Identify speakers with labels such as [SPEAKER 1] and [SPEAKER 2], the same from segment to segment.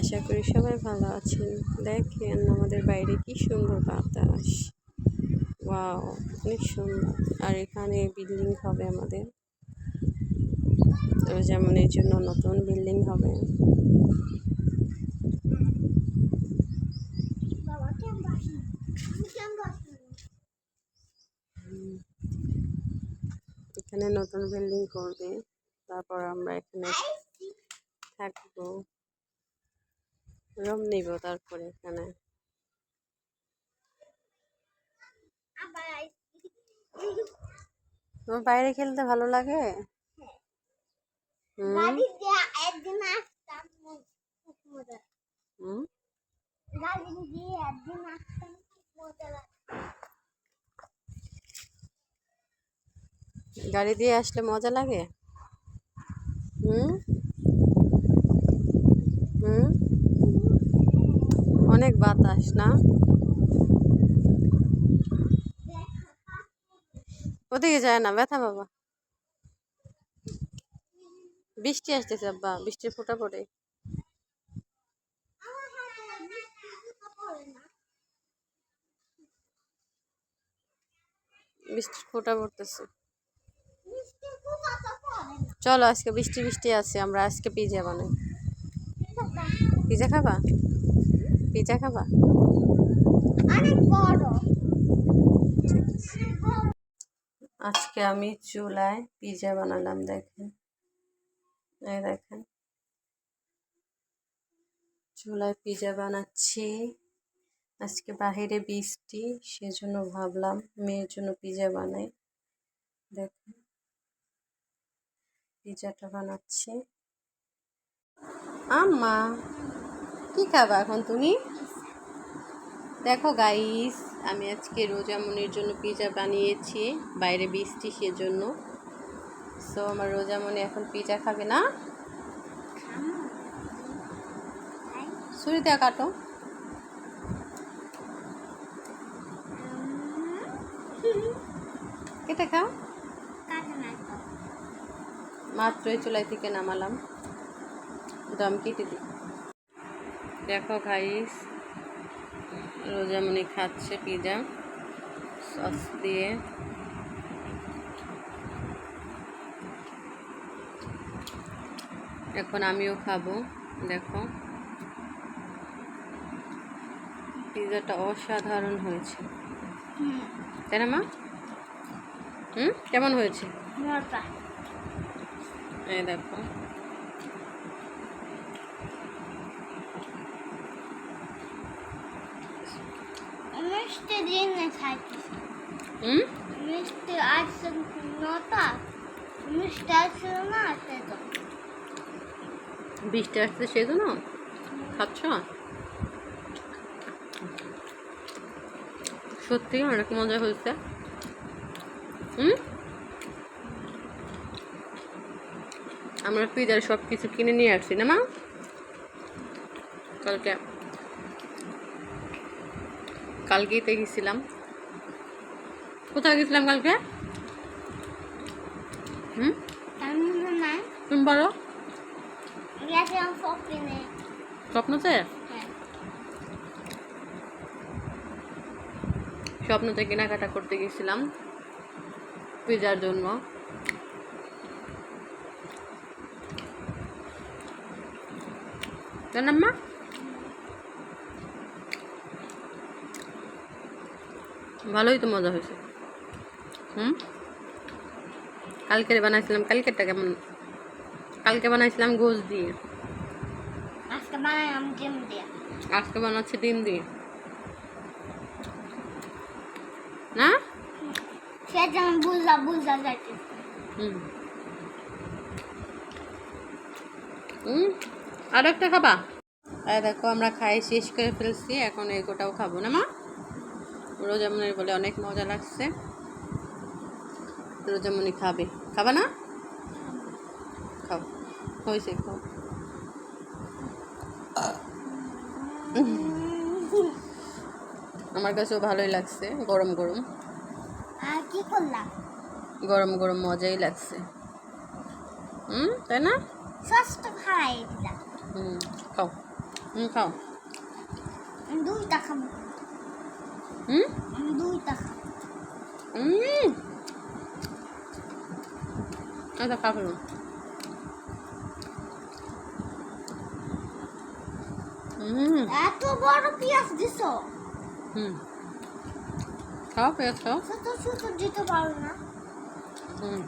[SPEAKER 1] আশা করি সবাই ভালো আছেন। দেখেন আমাদের বাইরে কি সুন্দর বাতাস। ওয়াও, অনেক সুন্দর। আর এখানে বিল্ডিং হবে আমাদের। তো যেমন এর জন্য নতুন বিল্ডিং হবে। এখানে নতুন বিল্ডিং করবে। তারপর আমরা এখানে থাকব। রুম নিব তারপরে এখানে। তোমার বাইরে খেলতে ভালো লাগে?
[SPEAKER 2] গাড়ি দিয়ে
[SPEAKER 1] আসলে মজা লাগে? হুম অনেক বাতাস, না? ওদিকে যায় না, ব্যথা বাবা। বৃষ্টি আসতেছে আব্বা, বৃষ্টির ফোঁটা পড়ে। বৃষ্টির ফোঁটা পড়তেছে। চলো আজকে বৃষ্টি বৃষ্টি আছে, আমরা আজকে পিজা বানাই। পিজা খাবা? পিজা খাবা? আজকে আমি চুলায় পিজা বানালাম দেখেন। এই দেখেন। চুলায় পিজা বানাচ্ছি। আজকে বাহিরে বৃষ্টি সেজন্য ভাবলাম মেয়ের জন্য পিজা বানাই। দেখেন। পিজাটা বানাচ্ছি। আম্মা! কি খাবা এখন তুমি? দেখো গাইস আমি আজকে রোজামনির জন্য পিজা বানিয়েছি, বাইরে বৃষ্টি সেজন্য। সো আমার রোজামনি এখন পিজা খাবে না? ছুরি দেওয়া কাটো। কেটে খাও। মাত্রই চুলাই থেকে নামালাম। দম কেটে দিই। দেখো গাইস রোজামনি খাচ্ছে পিজা সস দিয়ে। এখন আমিও খাব দেখো। পিজাটা অসাধারণ হয়েছে। তাই না মা? হুম? কেমন হয়েছে? এই দেখো
[SPEAKER 2] মিষ্টি দিনে খাইতেছি
[SPEAKER 1] হুম?
[SPEAKER 2] মিষ্টি আসছে নটা মিষ্টি আসছিল না আসছে তো
[SPEAKER 1] বৃষ্টি আসছে সেজন্য? খাচ্ছ? সত্যি অনেক মজা হয়েছে। হুম? আমরা পিজার সব কিছু কিনে নিয়ে আসছি না মা? কালকে কালকেই তো গেছিলাম। কোথায় গেছিলাম কালকে? হুম? তুমি বলো। স্বপ্নতে?
[SPEAKER 2] হ্যাঁ।
[SPEAKER 1] স্বপ্নতে কেনাকাটা করতে গেছিলাম পিজার জন্য। তাই না মা ভালোই তো মজা হয়েছে। হুম? কালকের বানাইছিলাম কালকেরটা কেমন? কালকে বানাইছিলাম গোস দিয়ে।
[SPEAKER 2] আজকে বানালাম ডিম দিয়ে।
[SPEAKER 1] আজকে বানাচ্ছি ডিম দিয়ে। না?
[SPEAKER 2] বুঝা বুঝা
[SPEAKER 1] হুম। হুম? আর একটা খাবা? আর দেখো আমরা খাই শেষ করে ফেলছি এখন এই গোটাও খাব। না মা? রোজামনির বলে অনেক মজা লাগছে। রোজামনি খাবে। খাবা না? খাও। হয়েছে খাও। আমার কাছেও ভালোই লাগছে গরম গরম।
[SPEAKER 2] আর কি করলাম
[SPEAKER 1] গরম গরম মজাই লাগছে। হুম তাই না?
[SPEAKER 2] খাই
[SPEAKER 1] হুম খাও। হুম খাও।
[SPEAKER 2] দুইটা খাব।
[SPEAKER 1] হুম?
[SPEAKER 2] দুইটা
[SPEAKER 1] হুম। আচ্ছা হুম।
[SPEAKER 2] এত বড় পেঁয়াজ দিছো?
[SPEAKER 1] হুম। খাও পেঁয়াজ খাও।
[SPEAKER 2] ছোট ছোট দিতে পারো না।
[SPEAKER 1] হুম।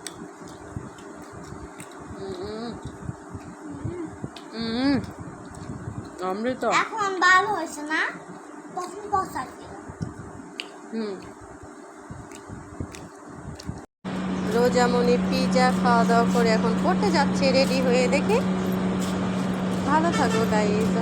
[SPEAKER 1] হুম। হুম। অমৃত।
[SPEAKER 2] এখন ভালো হয়েছে না? তখন
[SPEAKER 1] হুম রোজামণি পিজা খাওয়া দাওয়া করে এখন পড়তে যাচ্ছে রেডি হয়ে দেখি। ভালো থাকো গাইজ